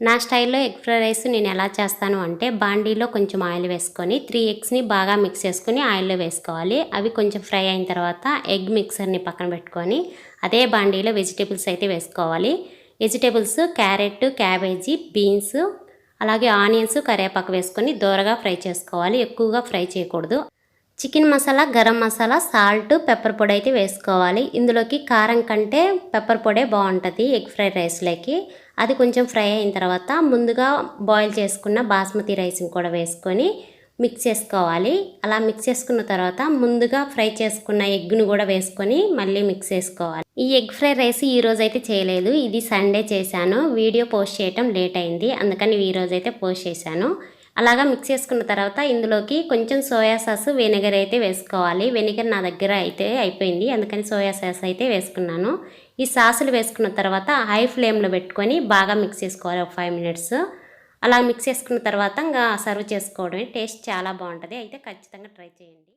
నా స్టైల్లో egg fry rice నేను ఎలా చేస్తాను అంటే బాండీలో కొంచెం ఆయిల్ వేసుకొని త్రీ ఎగ్స్ని బాగా మిక్స్ చేసుకొని ఆయిల్లో వేసుకోవాలి. అవి కొంచెం ఫ్రై అయిన తర్వాత ఎగ్ మిక్సర్ని పక్కన పెట్టుకొని అదే బాండీలో వెజిటేబుల్స్ అయితే వేసుకోవాలి. వెజిటేబుల్స్ క్యారెట్ క్యాబేజీ బీన్స్ అలాగే ఆనియన్స్ కరివేపాకు వేసుకొని దోరగా ఫ్రై చేసుకోవాలి. ఎక్కువగా ఫ్రై చేయకూడదు. Chicken masala garam masala salt pepper పొడి అయితే వేసుకోవాలి. ఇందులోకి కారం కంటే పెప్పర్ పొడే బాగుంటుంది ఎగ్ ఫ్రైడ్ రైస్లోకి అది కొంచెం ఫ్రై అయిన తర్వాత ముందుగా బాయిల్ చేసుకున్న బాస్మతి రైస్ని కూడా వేసుకొని మిక్స్ చేసుకోవాలి. అలా మిక్స్ చేసుకున్న తర్వాత ముందుగా ఫ్రై చేసుకున్న ఎగ్ను కూడా వేసుకొని మళ్ళీ మిక్స్ చేసుకోవాలి. ఈ ఎగ్ ఫ్రైడ్ రైస్ ఈ రోజు అయితే చేయలేదు. ఇది సండే చేశాను. వీడియో పోస్ట్ చేయటం లేట్ అయింది. అందుకని ఈ రోజు అయితే పోస్ట్ చేశాను. అలాగా మిక్స్ చేసుకున్న తర్వాత ఇందులోకి కొంచెం సోయా సాస్ వెనిగర్ అయితే వేసుకోవాలి. వెనిగర్ నా దగ్గర అయితే అయిపోయింది. అందుకని సోయా సాస్ అయితే వేసుకున్నాను. ఈ సాసులు వేసుకున్న తర్వాత హై ఫ్లేమ్లో పెట్టుకొని బాగా మిక్స్ చేసుకోవాలి. ఒక ఫైవ్ మినిట్స్ అలా మిక్స్ చేసుకున్న తర్వాత ఇంకా సర్వ్ చేసుకోవడమే. టేస్ట్ చాలా బాగుంటుంది. అయితే ఖచ్చితంగా ట్రై చేయండి.